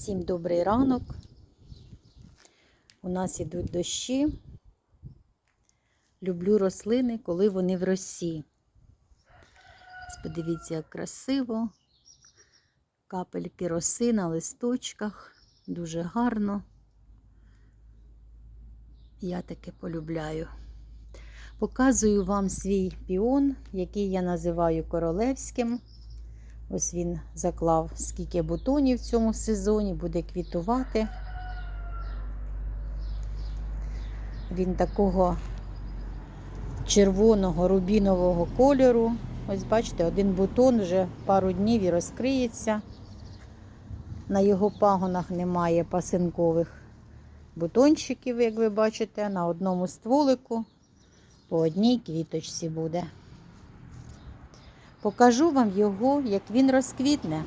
Всім добрий ранок. У нас ідуть дощі. Люблю рослини, коли вони в росі. Подивіться, як красиво. Капельки роси на листочках. Дуже гарно. Я таке полюбляю. Показую вам свій піон, який я називаю королевським. Ось він заклав скільки бутонів в цьому сезоні, буде квітувати. Він такого червоного рубінового кольору. Ось бачите, один бутон вже пару днів і розкриється. На його пагонах немає пасинкових бутончиків, як ви бачите, на одному стволику по одній квіточці буде. Покажу вам його, як він розквітне.